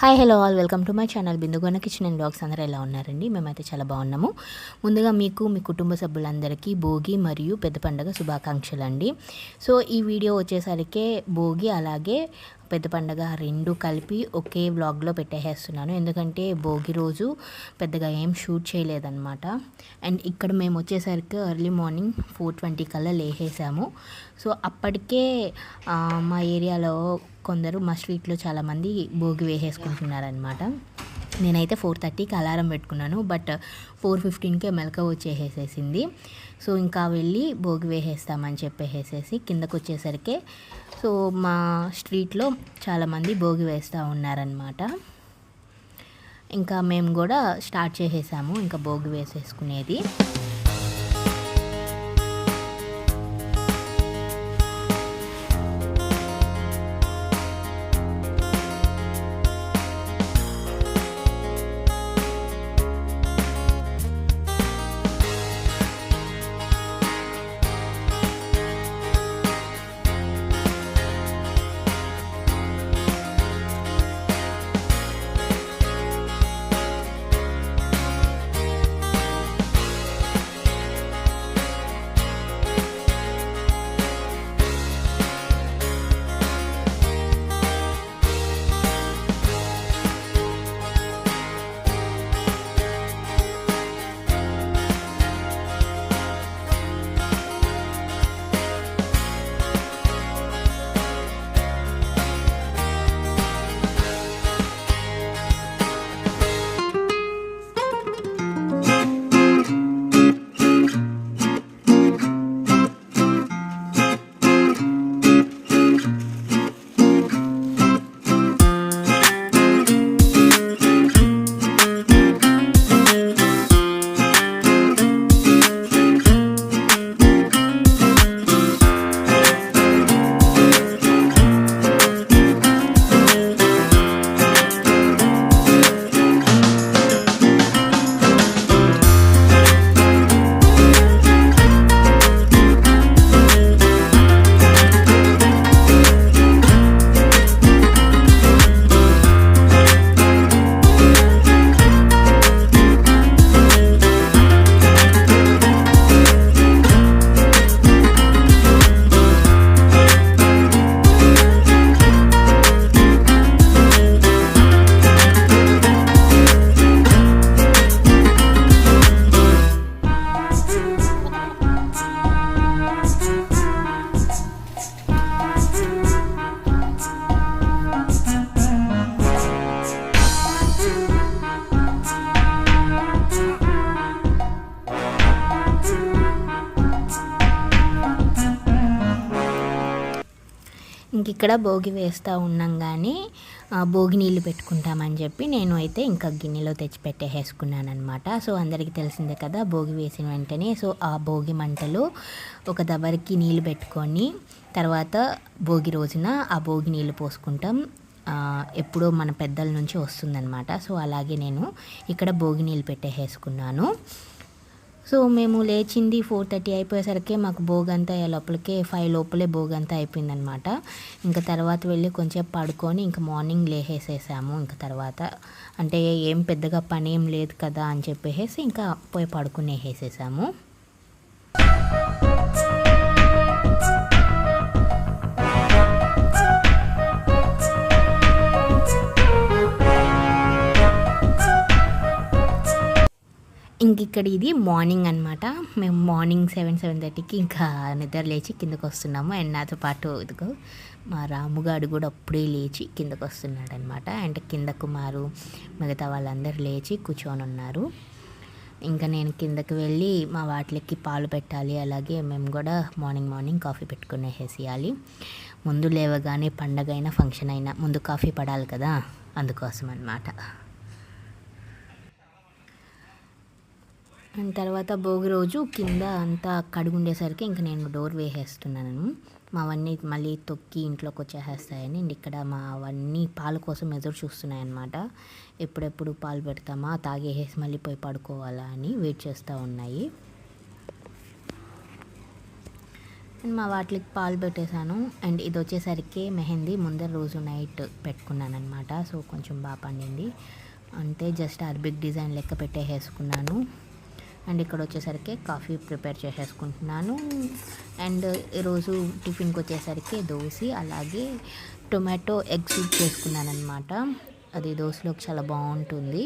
Hi hello all welcome to my channel Bindugona kitchen and blogs అందరూ ఎలా ఉన్నారండి? మేమైతే చాలా బాగున్నాము. ముందుగా మీకు మీ కుటుంబ సభ్యులందరికీ భోగి మరియు పెద్ద పండుగ శుభాకాంక్షలు అండి సో ఈ వీడియో వచ్చేసరికి భోగి అలాగే పెద్ద పండుగ రెండు కలిపి ఒకే వ్లాగ్లో పెట్టేసేస్తున్నాను. ఎందుకంటే భోగి రోజు పెద్దగా ఏం షూట్ చేయలేదన్నమాట. అండ్ ఇక్కడ మేము వచ్చేసరికి ఎర్లీ మార్నింగ్ ఫోర్ ట్వంటీ కల్లా లేసేసాము. సో అప్పటికే మా ఏరియాలో కొందరు మా స్ట్రీట్లో చాలామంది భోగి వేసేసుకుంటున్నారనమాట నేనైతే ఫోర్ థర్టీకి అలారం పెట్టుకున్నాను బట్ ఫోర్ ఫిఫ్టీన్కే మెలక వచ్చేసేసింది. సో ఇంకా వెళ్ళి భోగి వేసేస్తామని చెప్పేసేసి కిందకు వచ్చేసరికి సో మా స్ట్రీట్లో చాలామంది భోగి వేస్తూ ఉన్నారనమాట ఇంకా మేము కూడా స్టార్ట్ చేసేసాము ఇంకా భోగి వేసేసుకునేది. ఇక్కడ భోగి వేస్తూ ఉన్నాం కానీ భోగి నీళ్ళు పెట్టుకుంటామని చెప్పి నేను అయితే ఇంకా గిన్నెలో తెచ్చి పెట్టేసుకున్నాను అనమాట సో అందరికీ తెలిసిందే కదా భోగి వేసిన వెంటనే సో ఆ భోగి మంటలు ఒక దబరికి నీళ్ళు పెట్టుకొని తర్వాత భోగి రోజున ఆ భోగి నీళ్ళు పోసుకుంటాం. ఎప్పుడో మన పెద్దల నుంచి వస్తుందన్నమాట. సో అలాగే నేను ఇక్కడ భోగి నీళ్ళు పెట్టేసుకున్నాను సో మేము లేచింది ఫోర్ థర్టీ అయిపోయేసరికి మాకు భోగంతా అయ్యే లోపలికే ఫైవ్ లోపలే భోగంతా అయిపోయిందనమాట ఇంకా తర్వాత వెళ్ళి కొంచెం పడుకొని ఇంకా మార్నింగ్ లేహేసేసాము ఇంకా తర్వాత అంటే ఏం పెద్దగా పని ఏం లేదు కదా అని చెప్పేసి ఇంకా పోయి పడుకునేసేసాము ఇంక ఇక్కడ ఇది మార్నింగ్ అనమాట మేము మార్నింగ్ సెవెన్ సెవెన్ థర్టీకి ఇంకా నిద్ర లేచి కిందకు వస్తున్నాము. అండ్ నాతో పాటు ఇదిగో మా రాముగాడు కూడా అప్పుడే లేచి కిందకు వస్తున్నాడు అనమాట అండ్ కింద కుమారు మిగతా వాళ్ళందరూ లేచి కూర్చొని ఉన్నారు. ఇంకా నేను కిందకి వెళ్ళి మా వాటికి పాలు పెట్టాలి. అలాగే మేము కూడా మార్నింగ్ మార్నింగ్ కాఫీ పెట్టుకునేసేయాలి ముందు లేవగానే పండగ అయినా ఫంక్షన్ అయినా ముందు కాఫీ పడాలి కదా అందుకోసం అనమాట అండ్ తర్వాత భోగి రోజు కింద అంతా కడుగుండేసరికి ఇంకా నేను డోర్ వేసేస్తున్నాను. మావన్నీ మళ్ళీ తొక్కి ఇంట్లోకి వచ్చేసేస్తాయని అండ్ ఇక్కడ మా అవన్నీ పాల కోసం ఎదురు చూస్తున్నాయి అనమాట ఎప్పుడెప్పుడు పాలు పెడతామా తాగేసేసి మళ్ళీ పోయి పడుకోవాలా అని వెయిట్ చేస్తూ ఉన్నాయి. అండ్ మా వాటికి పాలు పెట్టేశాను. అండ్ ఇది వచ్చేసరికి మెహందీ ముందర రోజు నైట్ పెట్టుకున్నాను అనమాట సో కొంచెం బాగా పండింది. అంటే జస్ట్ అరబిక్ డిజైన్ లెక్క పెట్టేసుకున్నాను అండ్ ఇక్కడ వచ్చేసరికి కాఫీ ప్రిపేర్ చేసేసుకుంటున్నాను. అండ్ ఈరోజు టిఫిన్కి వచ్చేసరికి దోశ అలాగే టొమాటో ఎగ్ సూప్ చేసుకున్నాను అనమాట అది దోశలోకి చాలా బాగుంటుంది.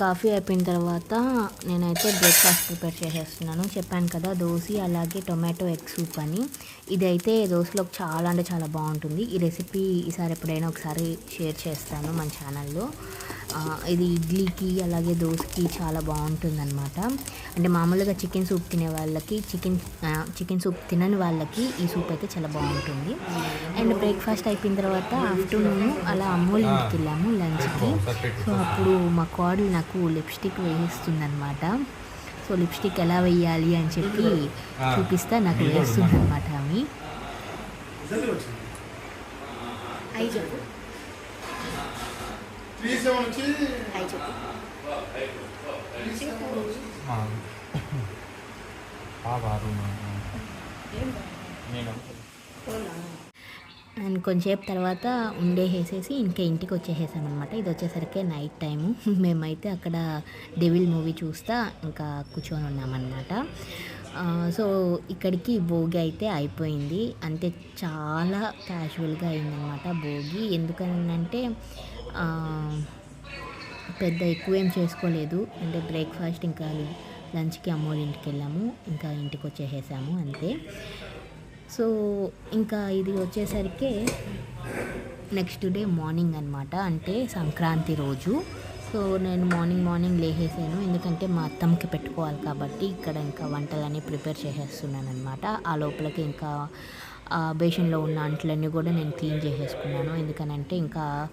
కాఫీ అయిపోయిన తర్వాత నేనైతే బ్రేక్ఫాస్ట్ ప్రిపేర్ చేసేస్తున్నాను. చెప్పాను కదా దోశ అలాగే టొమాటో ఎగ్ సూప్ అని. ఇదైతే దోశలోకి చాలా అంటే చాలా బాగుంటుంది. ఈ రెసిపీ ఈసారి ఎప్పుడైనా ఒకసారి షేర్ చేస్తాను మన ఛానల్లో. ఇది ఇడ్లీకి అలాగే దోశకి చాలా బాగుంటుంది అనమాట అంటే మామూలుగా చికెన్ సూప్ తినే వాళ్ళకి చికెన్ చికెన్ సూప్ తినని వాళ్ళకి ఈ సూప్ అయితే చాలా బాగుంటుంది. అండ్ బ్రేక్ఫాస్ట్ అయిపోయిన తర్వాత ఆఫ్టర్నూన్ అలా అమ్మోళ్ళ ఇంటికి వెళ్ళాము లంచ్కి. సో అప్పుడు మా కోడలు నాకు లిప్స్టిక్ వేయిస్తుంది అనమాట సో లిప్స్టిక్ ఎలా వేయాలి అని చెప్పి చూపిస్తా నాకు వేస్తుంది అనమాట ఆమె. అయి చెప్పు త్రీ సెవెన్ వచ్చి అండ్ కొంచెంసేపు తర్వాత ఉండేసేసి ఇంకా ఇంటికి వచ్చేసేసాం అనమాట ఇది వచ్చేసరికి నైట్ టైము మేమైతే అక్కడ డెవిల్ మూవీ చూస్తా ఇంకా కూర్చొని ఉన్నామన్నమాట. ఆ, సో ఇక్కడికి భోగి అయితే అయిపోయింది. అంటే చాలా క్యాజువల్గా అయిందనమాట భోగి. ఎందుకనంటే పెద్ద ఎక్కువ ఏం చేసుకోలేదు. అంటే బ్రేక్ఫాస్ట్ ఇంకా లంచ్కి అమ్మోళ్ళ ఇంటికి వెళ్ళాము. ఇంకా ఇంటికి వచ్చేసేసాము అంతే. సో ఇంకా ఇది వచ్చేసరికి నెక్స్ట్ డే మార్నింగ్ అనమాట అంటే సంక్రాంతి రోజు. సో నేను మార్నింగ్ మార్నింగ్ లేచేసాను ఎందుకంటే మా అత్తమ్మకి పెట్టుకోవాలి కాబట్టి ఇక్కడ ఇంకా వంటలన్నీ ప్రిపేర్ చేసేస్తున్నాను అనమాట ఆ లోపలికి ఇంకా బేషన్లో ఉన్న అంట్లన్నీ కూడా నేను క్లీన్ చేసేసుకున్నాను. ఎందుకనంటే ఇంకా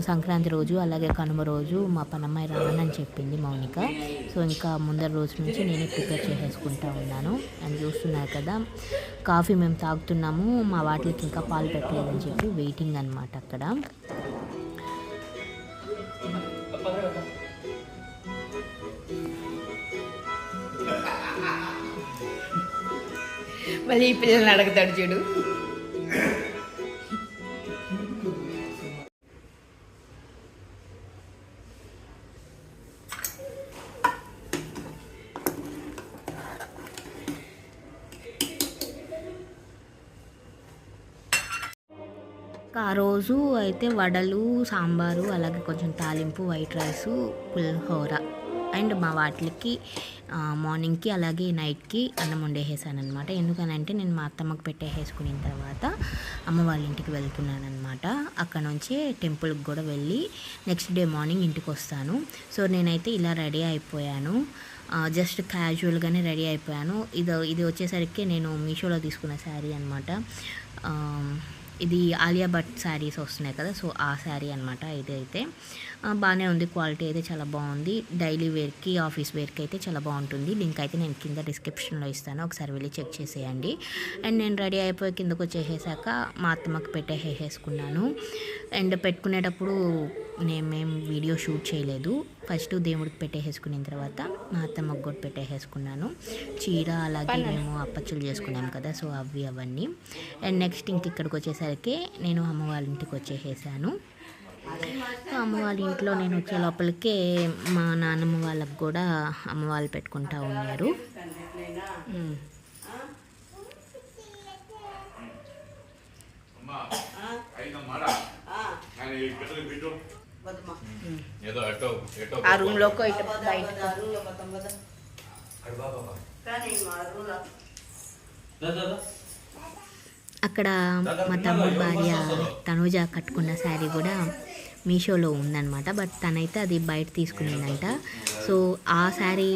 సంక్రాంతి రోజు అలాగే కనుమ రోజు మా పనమ్మాయి రానని చెప్పింది మౌనిక. సో ఇంకా ముందర రోజు నుంచి నేనే ప్రిపేర్ చేసేసుకుంటా ఉన్నాను. అని చూస్తున్నారు కదా. కాఫీ మేము తాగుతున్నాము. మా వాటికి ఇంకా పాలు పెట్టలేదని చెప్పి వెయిటింగ్ అనమాట అక్కడ. మళ్ళీ ఈ పిల్లల్ని అడుగుతాడు చూడు. ఆ రోజు అయితే వడలు సాంబారు అలాగే కొంచెం తాలింపు వైట్ రైస్ పులిహోర అండ్ మా వాటికి మార్నింగ్కి అలాగే నైట్కి అన్నం వండేసేసాను అనమాట ఎందుకనంటే నేను మా అత్తమ్మకి పెట్టేసుకున్న తర్వాత అమ్మ వాళ్ళ ఇంటికి వెళ్తున్నాను అనమాట అక్కడ నుంచి టెంపుల్కి కూడా వెళ్ళి నెక్స్ట్ డే మార్నింగ్ ఇంటికి వస్తాను సో నేనైతే ఇలా రెడీ అయిపోయాను. జస్ట్ క్యాజువల్గానే రెడీ అయిపోయాను. ఇది ఇది వచ్చేసరికి నేను మీషోలో తీసుకున్న శారీ అనమాట ఇది ఆలియా భట్ శారీస్ వస్తున్నాయి కదా సో ఆ శారీ అనమాట ఇదైతే అయితే. బాగానే ఉంది క్వాలిటీ అయితే చాలా బాగుంది. డైలీ వేర్కి ఆఫీస్ వేర్కి అయితే చాలా బాగుంటుంది. లింక్ అయితే నేను కింద డిస్క్రిప్షన్లో ఇస్తాను ఒకసారి వెళ్ళి చెక్ చేసేయండి. అండ్ నేను రెడీ అయిపోయి కిందకు వచ్చేసాక మా అత్తమ్మకి పెట్టేసేసుకున్నాను. అండ్ పెట్టుకునేటప్పుడు నేమేం వీడియో షూట్ చేయలేదు. ఫస్ట్ దేవుడికి పెట్టేసుకున్న తర్వాత మా అత్తమ్మకి కూడా పెట్టేసుకున్నాను చీర అలాగే మేము అప్పచ్చులు చేసుకున్నాం కదా సో అవి అవన్నీ. అండ్ నెక్స్ట్ ఇంక ఇక్కడికి వచ్చేసరికి నేను అమ్మ వాళ్ళ ఇంటికి వచ్చేసేసాను. సో అమ్మ వాళ్ళ ఇంట్లో నేను వచ్చే లోపలికే మా నాన్నమ్మ వాళ్ళకి కూడా అమ్మ వాళ్ళు పెట్టుకుంటా ఉన్నారు ఉమ్. ఏదో ఎటో ఎటో ఆ రూమ్ బయట. అక్కడ మా తమ్ముడు భార్య తనుజ కట్టుకున్న శారీ కూడా మీషోలో ఉందన్నమాట. బట్ తనైతే అది బయట తీసుకునిందంట. సో ఆ శారీ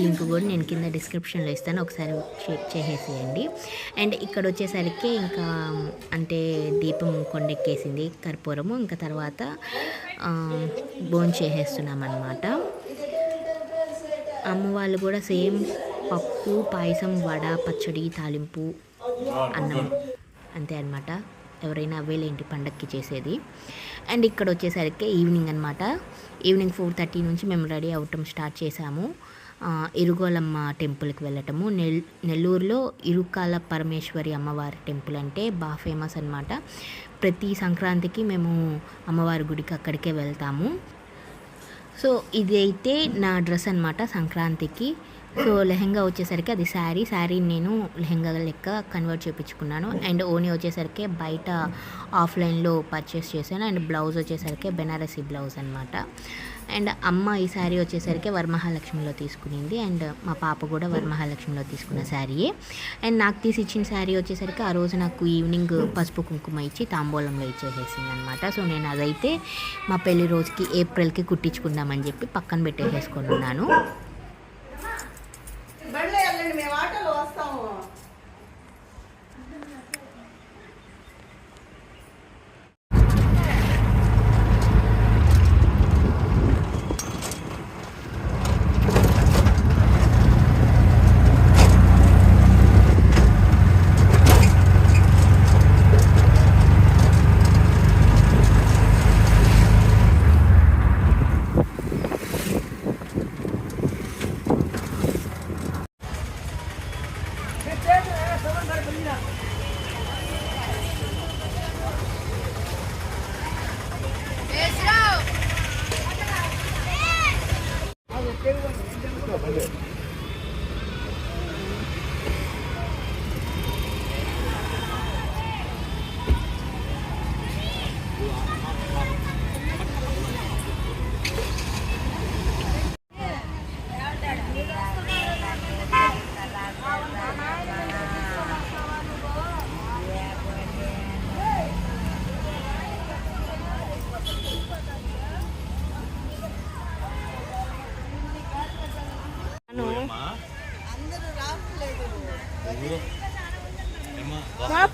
లింక్ కూడా నేను కింద డిస్క్రిప్షన్లో ఇస్తాను. ఒకసారి చెక్ చేసేసేయండి. అండ్ ఇక్కడ వచ్చేసరికి ఇంకా అంటే దీపం కొండెక్కేసింది కర్పూరము. ఇంకా తర్వాత బోన్ చేసేస్తున్నాం అనమాట అమ్మ వాళ్ళు కూడా సేమ్ పప్పు పాయసం వడ పచ్చడి తాలింపు అన్నం అంతే అనమాట ఎవరైనా అవేలేంటి పండక్కి చేసేది. అండ్ ఇక్కడ వచ్చేసరికి ఈవినింగ్ అనమాట ఈవినింగ్ ఫోర్ థర్టీ నుంచి మేము రెడీ అవటం స్టార్ట్ చేసాము. ఇరుగోలమ్మ టెంపుల్కి వెళ్ళటము. నెల్ నెల్లూరులో ఇరుకాల పరమేశ్వరి అమ్మవారి టెంపుల్ అంటే బాగా ఫేమస్ అనమాట ప్రతి సంక్రాంతికి మేము అమ్మవారి గుడికి అక్కడికే వెళ్తాము. సో ఇది అయితే నా డ్రెస్ అనమాట సంక్రాంతికి. సో లెహంగా వచ్చేసరికి అది శారీ. శారీ నేను లెహంగా లెక్క కన్వర్ట్ చేయించుకున్నాను అండ్ ఓనీ వచ్చేసరికి బయట ఆఫ్లైన్లో పర్చేస్ చేశాను. అండ్ బ్లౌజ్ వచ్చేసరికి బెనారసీ బ్లౌజ్ అనమాట అండ్ అమ్మ ఈ శారీ వచ్చేసరికి వరమహాలక్ష్మిలో తీసుకునింది. అండ్ మా పాప కూడా వరమహాలక్ష్మిలో తీసుకున్న శారీయే. అండ్ నాకు తీసి ఇచ్చిన శారీ వచ్చేసరికి ఆ రోజు నాకు ఈవినింగ్ పసుపు కుంకుమ ఇచ్చి తాంబూలంలో ఇచ్చేసేసింది అనమాట సో నేను అదైతే మా పెళ్ళి రోజుకి ఏప్రిల్కి కుట్టించుకుందామని చెప్పి పక్కన పెట్టేసేసుకొని ఉన్నాను.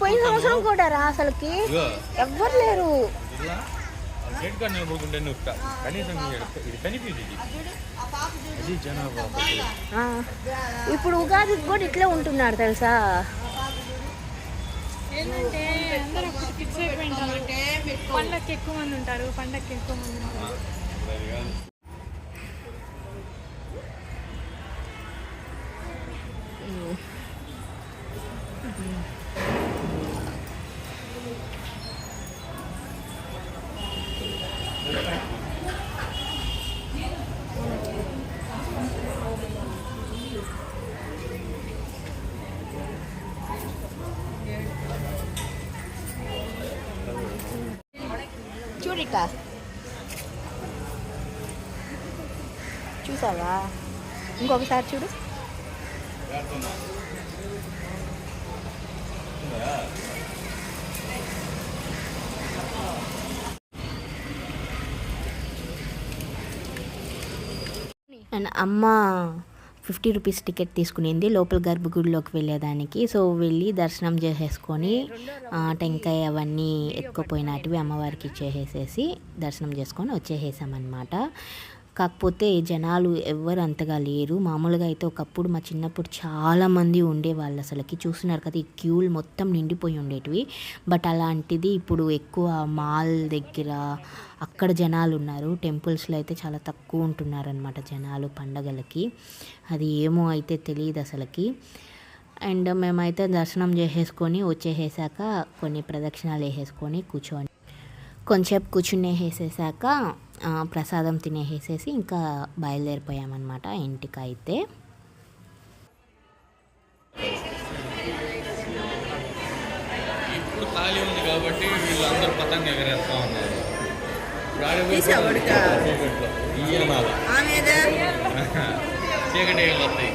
పోయిన సంవత్సరం కూడా రా అసలుకి. ఎవ్వరు లేరు. ఇలా గేట్ కార్డ్ నిలబడుకుంటే నువ్వు క- కనీసం ఇది- ఇది కనిపించింది. ఇది జనాభా ఆ, ఇప్పుడు ఉగాదికి కూడా ఇట్లే ఉంటున్నారు తెలుసా? ఏంటంటే అందరూ అప్పుడు ఫిక్స్ అయిపోయింటారు. పండక్కి ఎక్కువ మంది ఉంటారు పండక్కి ఎక్కువ మంది ఉంటారు. చూసావా? ఇంకొకసారి చూడు. అండ్ అమ్మ ఫిఫ్టీ రూపీస్ టికెట్ తీసుకునింది లోపల గర్భగుడిలోకి వెళ్ళేదానికి. సో వెళ్ళి దర్శనం చేసేసుకొని టెంకాయ అవన్నీ ఎత్తుకుపోయినటివి అమ్మవారికి ఇచ్చేసేసి దర్శనం చేసుకొని వచ్చేసేసామన్నమాట. కాకపోతే జనాలు ఎవ్వరు అంతగా లేరు. మామూలుగా అయితే ఒకప్పుడు మా చిన్నప్పుడు చాలామంది ఉండేవాళ్ళు అసలుకి. చూస్తున్నారు కదా ఈ క్యూలు మొత్తం నిండిపోయి ఉండేటివి. బట్ అలాంటిది ఇప్పుడు ఎక్కువ మాల్ దగ్గర అక్కడ జనాలు ఉన్నారు. టెంపుల్స్లో అయితే చాలా తక్కువ ఉంటున్నారు అనమాట జనాలు పండగలకి. అది ఏమో అయితే తెలియదు అసలుకి. అండ్ మేమైతే దర్శనం చేసేసుకొని వచ్చేసేసాక కొన్ని ప్రదక్షిణాలు వేసేసుకొని కూర్చొని కొంచెంసేపు కూర్చుని వేసేసాక ప్రసాదం తినేసేసి ఇంకా బయలుదేరిపోయామన్నమాట ఇంటికి అయితే ఇప్పుడు ఖాళీ ఉంది కాబట్టి వీళ్ళందరూ పతంగ ఎగరేస్తా ఉన్నారు ఇప్పుడు ఆడే పోయి తీసావాడుగా? చీకట్లో. ఈయనాల. ఆమెదా చీకటి వస్తాయి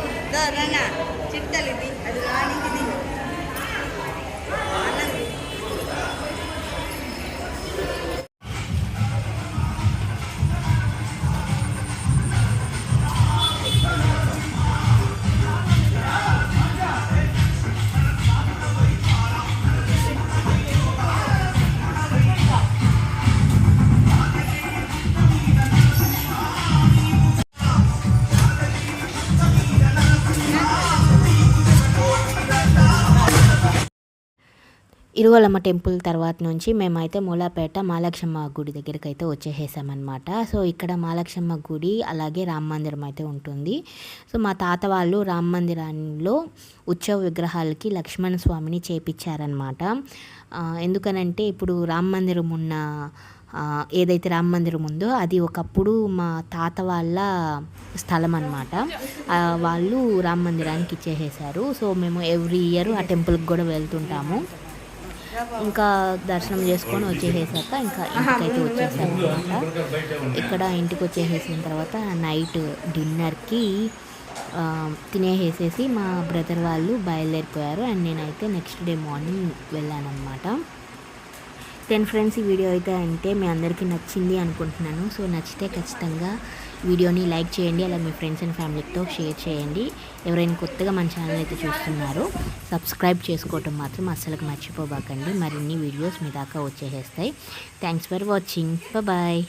ఇరువలమ్మ టెంపుల్ తర్వాత నుంచి మేమైతే మూలాపేట మాలక్షమ్మ గుడి దగ్గరికి అయితే వచ్చేసేసామన్నమాట. సో ఇక్కడ మాలక్షమ్మ గుడి అలాగే రామ మందిరం అయితే ఉంటుంది. సో మా తాత వాళ్ళు రామ మందిరంలో ఉత్సవ విగ్రహాలకి లక్ష్మణ స్వామిని చేపించారనమాట ఎందుకనంటే ఇప్పుడు రామ మందిరం ఉన్న ఏదైతే రామ మందిరం ఉందో అది ఒకప్పుడు మా తాత వాళ్ళ స్థలం అనమాట వాళ్ళు రామ మందిరానికి ఇచ్చేసేసారు సో మేము ఎవ్రీ ఇయర్ ఆ టెంపుల్కి కూడా వెళ్తుంటాము. ఇంకా దర్శనం చేసుకొని వచ్చేసేసాక ఇంకా ఇంటికైతే వచ్చేసామన్నమాట ఇక్కడ ఇంటికి వచ్చేసేసిన తర్వాత నైట్ డిన్నర్కి తినేసేసేసి తినేసేసి మా బ్రదర్ వాళ్ళు బయలుదేరిపోయారు. అండ్ నేనైతే నెక్స్ట్ డే మార్నింగ్ వెళ్ళానమాట టెన్ ఫ్రెండ్స్ ఈ వీడియో అయితే అంటే మీ అందరికీ నచ్చింది అనుకుంటున్నాను. సో నచ్చితే ఖచ్చితంగా వీడియోని లైక్ చేయండి అలా మీ ఫ్రెండ్స్ అండ్ ఫ్యామిలీతో షేర్ చేయండి. ఎవరైనా కొత్తగా మన ఛానల్ అయితే చూస్తున్నారో సబ్స్క్రైబ్ చేసుకోవటం మాత్రం అస్సలు మర్చిపోబాకండి. మరిన్ని వీడియోస్ మీ దాకా వచ్చేసేస్తాయి. Thanks for watching bye